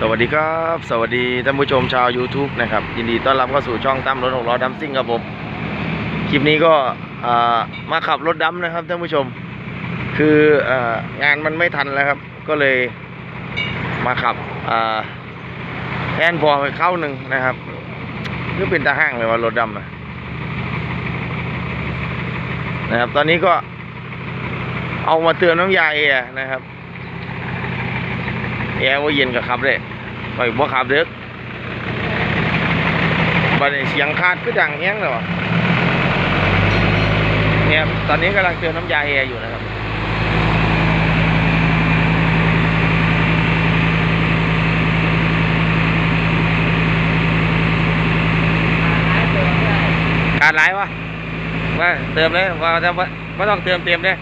สวัสดีครับ สวัสดีท่านผู้ชมชาว YouTube นะครับ ยินดีต้อนรับเข้าสู่ช่องตั้มรถหกล้อดัมซิ่งครับผม คลิปนี้ก็มาขับรถดัมนะครับท่านผู้ชม คือองานมันไม่ทันแล้วครับ ก็เลยมาขับแทนพอไปเข้าหนึ่งนะครับนี่เป็นตาห้างเลยว่ารถดำนะนะครับ ตอนนี้ก็เอามาเตือนน้ำยาเอนะครับ แอร์ว่าเย็นกับขับเลยไปบ่ขับเด้อบัดนี้เสียงคาดก็ดังแห้งเลยวะเนี่ยตอนนี้กำลังเติมน้ำยาแอร์อยู่นะครับขาดหลายวะว่าเติมเลยว่าถ้าว่าไม่ต้องเติมเต็มเลย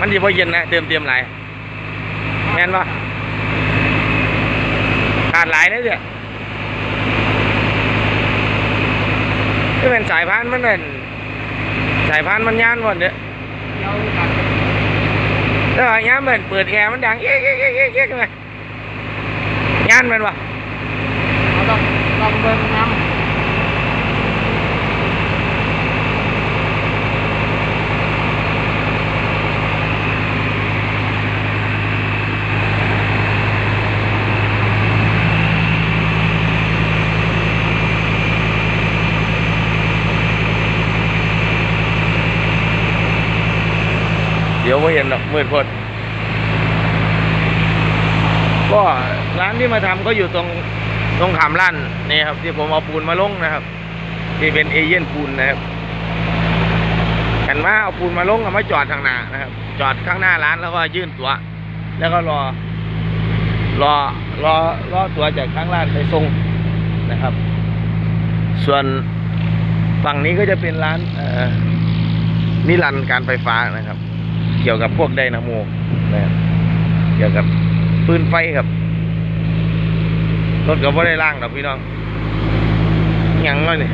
มันดีพอเย็นนะเติมเต็มหลาย นปะขาดหลายเลยเนี่ยที่เป็นสายพานมันเป็นสายพานมันย่านหมดเนี่ยแล้วย่านมันเปิดแอร์มันดังเอ๊ะเอ๊ะเอ๊ะเอ๊ะเอ๊ะไงย่านมันวะเราต้องลองเบิ่งน้เดี๋ยวไม่เห็ นหรอกมืดพดก็ร้านที่มาทำก็อยู่ตรงตรงขามลั่นนี่ครับ ที่ผมเอาปูนมาลงนะครับ ที่เป็นเอเย่นปูนนะครับกันว่าเอาปูนมาลงเอามาจอดทางหน้านะครับ จอดข้างหน้าร้านแล้วก็ยื่นตัว แล้วก็รอ รอรอรอตัวจากข้างร้านไปส่งนะครับ ส่วนฝั่งนี้ก็จะเป็นร้านเอ่อนิรันดร์การไฟฟ้านะครับ เกี่ยวกับพวกไดนาโมนะครับเกี่ยวกับปืนไฟครับรถก็บ่ได้ล่างดอกพี่น้องยังเลยนี่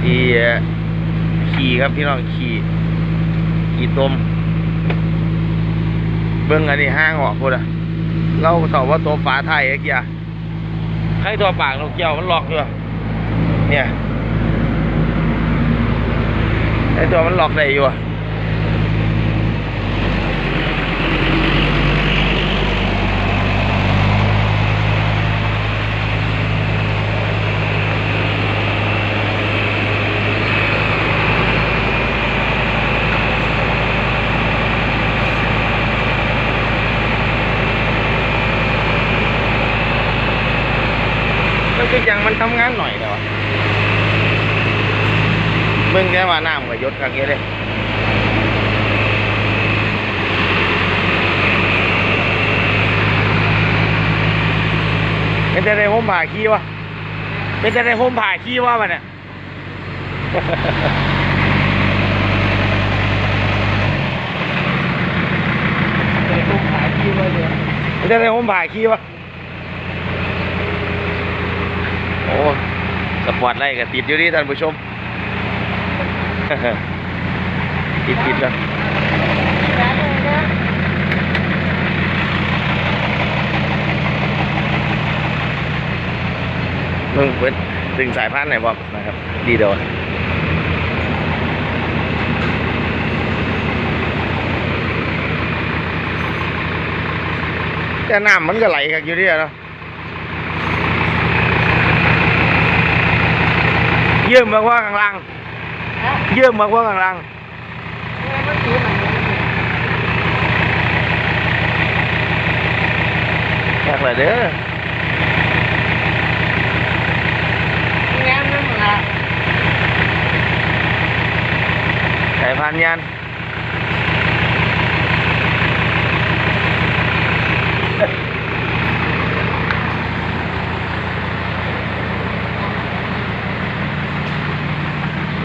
ขี่เอ่อขี่ครับพี่น้องขี่ขี่ตมเบิ้งอันนี้ห้างออกพุ่นอะเราสอบว่าตัวฝาไทยไอ้เกียร์ใครตัวปากนกเกี่ยวมันหลอกอยู่อะเนี่ยไอ้ตัวมันหลอกได้อยู่อะ มันคือยังมัน ทำงานหน่อยแต่ว่ามึงแค่ว่าน้ำกับยศกันเงี้ยเลยเป็นแต่ในห้มผ่าขี้วะเป็นแต่ในห้มผ่าขี้วะมันเนี่ยำเลยลูกขายที่ไว้เลยเป็นแต่ในห้มผ่าขี้วะ โอ้สปอร์ตไล่กับติดอยู่นี่ท่านผู้ชม ติดติดแล้วมึงเปิดดึงสายพันธุ์ไหนบอกนะครับ ดีเดียวแต่น้ำมันก็ไหลกันอยู่เดียเนาะ เยื่อมมากกว่าข้างล่าง ฮะ เยื่อ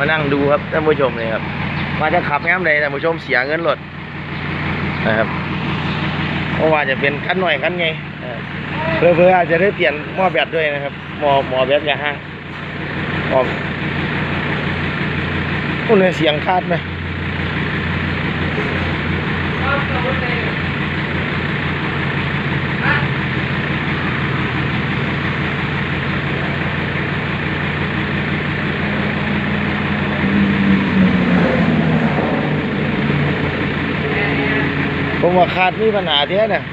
มานั่งดูครับท่านผู้ชมเลยครับมาจะขับงามใดท่านผู้ชมเสียเงินรถนะครับเพราะว่าจะเป็นคันหน่อยคันไงเออเพื่อเพื่ออาจจะได้เปลี่ยนหม้อแบตด้วยนะครับหม้อหม้อแบตยาห้าหม้อคุณเสียงคาดไหม ผมว่าขาดมีปัญหาเท่าเนี่ย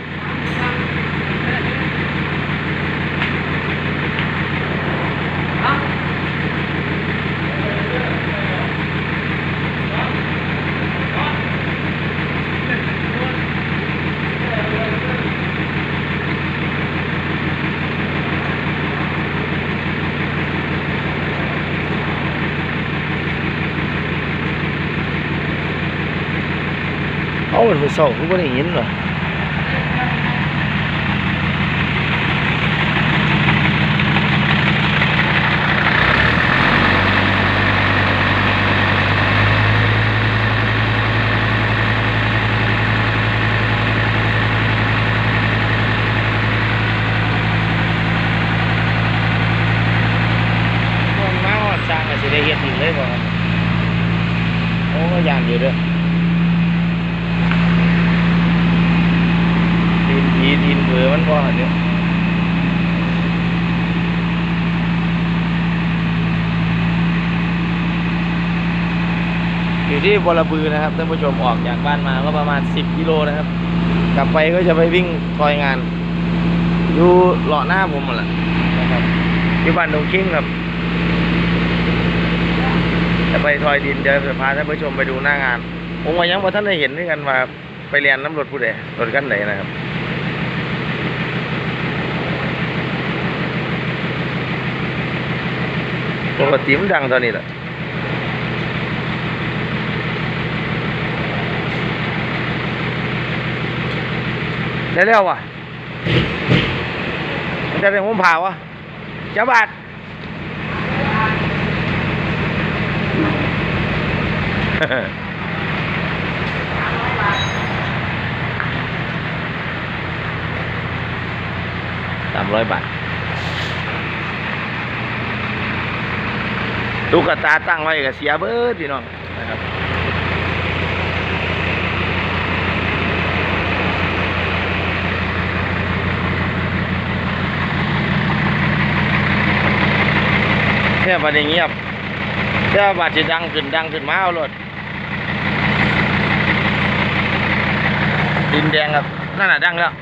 เอามันไปส่งกูไม่ได้ยินหรอมันมาหอดสร้างก็สิได้เฮ็ดอีกเลยบ่ครับโอ้ก็ยานอยู่เด้อ ดินทีดินเบือมันพอเนี่ย อยู่ที่บอระบือนะครับท่านผู้ชมออกจากบ้านมาก็ประมาณ 10กิโลนะครับ กลับไปก็จะไปวิ่งทอยงาน อยู่เลาะหน้าผมหมดแหละนะครับที่บ้านดงคิงครับจะไปทอยดินจะพาท่านผู้ชมไปดูหน้างานผมว่ายังว่าท่านได้เห็นด้วยกันว่าไปเรียนน้ำรถผู้ใดรถกันไหนนะครับปกติมันดังตอนนี้แหละ ได้แล้ววะมันจะเป็นผมผ่าวะจ้าบาทสามร้อยบาทลูกกตาตั้งไว้ก็เสียเบิดพี่น้องนะครับ แค่ประเด็นเงียบแค่บาดจะดังขึ้นดังขึ้นมาเอารถดินแดงครับนั่นน่ะดังแล้ว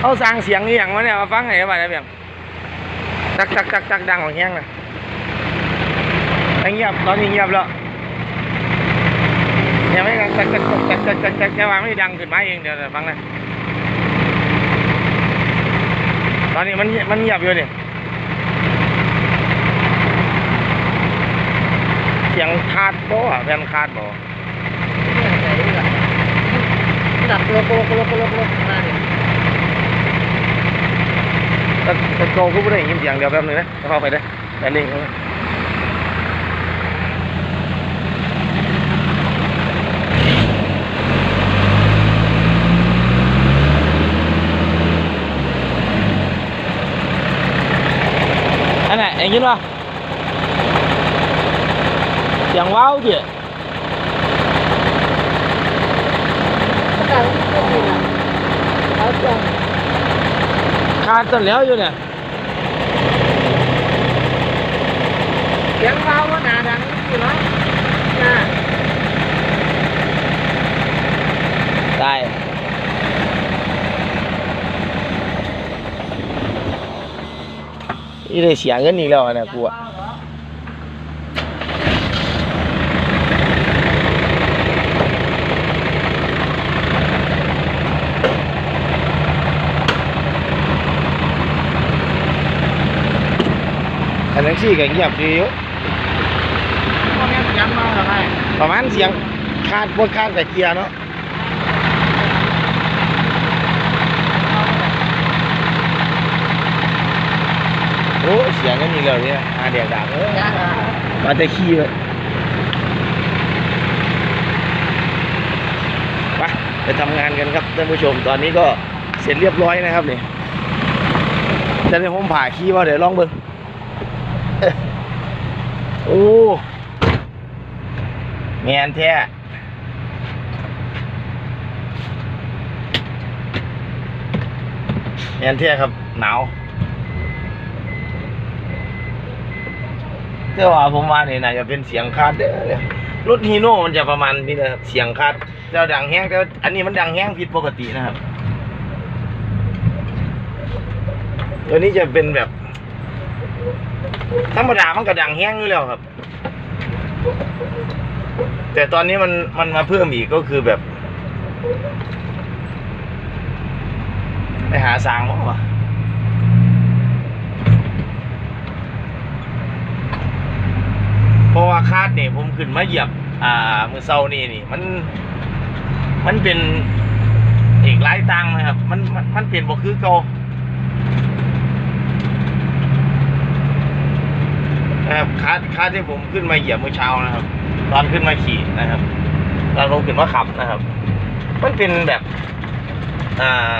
เขาสร้างเสียงอหย่างวะเนี่ยมาฟังไงบ้างเนี่ยเพียงตักตักตักตักดังของแห้งนะแต่เงียบตอนนี้เงียบแล้ว ยังไม่ดังตักตักตักตักตักตักแค่ว่าไม่ดังขึ้นมาเองเดี๋ยวเดี๋ยวฟังนะตอนนี้มันมันเงียบอยู่นี่เสียงคาดโบ้อะแผ่นคาดโบ้ดับโลโก้โลโก้โลโก้มาเนี่ยตะตะโกกูไม่ได้ยินเสียงเดียวแป๊บนึงนะเข้าไปได้แป๊บนึงอันไหน เอ็งยินป่ะเสียงว้าวดิดังก็มีนะเอาจังขาดต้นแล้วอยู่เนี่ยเสียงเบาว่าหนาดังอยู่เนาะนะได้ นี่ได้เสียเงินอีกแล้วอะเนะกูอะอันนั้นซี่ก็เงียบดีอยู่พ่อแม่เสียงเบาหรือไงประมาณเสียงคาดบนคาดกับเกียร์เนาะ อ้เสียงกันอีกแล้วเนี่ยอาเดียกดังเออจ้ามาแต่ขี้เลยไปไปทำงานกันครับท่านผู้ชมตอนนี้ก็เสร็จเรียบร้อยนะครับนี่จะได้ผมผ่าขี้ว่าเดี๋ยวลองเบิ่งเอ้ยโอ้แมนแท้แมนแท้ครับหนาว แต่ว่าผมว่านี่น่าจะเป็นเสียงคาดเด้อรถฮีโน่มันจะประมาณนี้นะครับเสียงคาดเจ้าดังแห้งแต่อันนี้มันดังแห้งผิดปกตินะครับ ตัวนี้จะเป็นแบบธรรมดามันก็ดังแห้งอยู่แล้วครับ แต่ตอนนี้มันมันมาเพิ่มอีกก็คือแบบ ไปหาสางมั้งวะเพราะว่าคาดเนี่ยผมขึ้นมาเหยียบ อ่ามือเศร้านี่นี่ มัน มันเป็นอีกหลายตังค์นะครับ มันมันมันเปลี่ยนบ่คือเก่านะครับคาดคาดที่ผมขึ้นมาเหยียบเมื่อเช้านะครับ ตอนขึ้นมาขี่นะครับตอนลงขึ้นมาขับนะครับ มันเป็นแบบ อ่า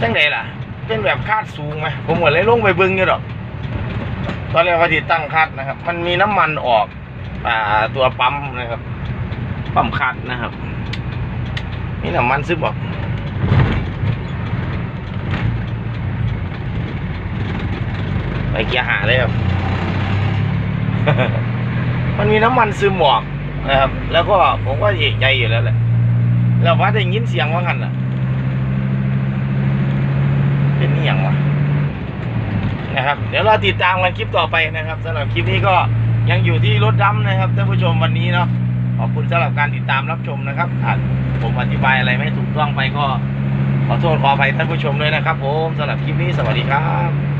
จังไดล่ะ เป็นแบบคาดสูงไหมผมก็เลยลงไปเบึงอยู่ดอก ตอนแรกเขาติดตั้งคาดนะครับ มันมีน้ำมันออกอ่าตัวปั๊มนะครับ ปั๊มคาดนะครับมีน้ำมันซึบออกไปเกียร์หาเลยครับ มันมีน้ำมันซึมออกนะครับ แล้วก็ผมก็เอกใจอยู่แล้วแหละแล้วว่าได้ยินเสียงว่างั้นอะ เป็นนี่อย่างวะ นะครับ เดี๋ยวเราติดตามกันคลิปต่อไปนะครับสำหรับคลิปนี้ก็ยังอยู่ที่รถดำนะครับท่านผู้ชมวันนี้เนาะขอบคุณสำหรับการติดตามรับชมนะครับาผมอธิบายอะไรไม่ถูกต้องไปก็ขอโทษขออภัยท่านผู้ชมด้วยนะครับผมสำหรับคลิปนี้สวัสดีครับ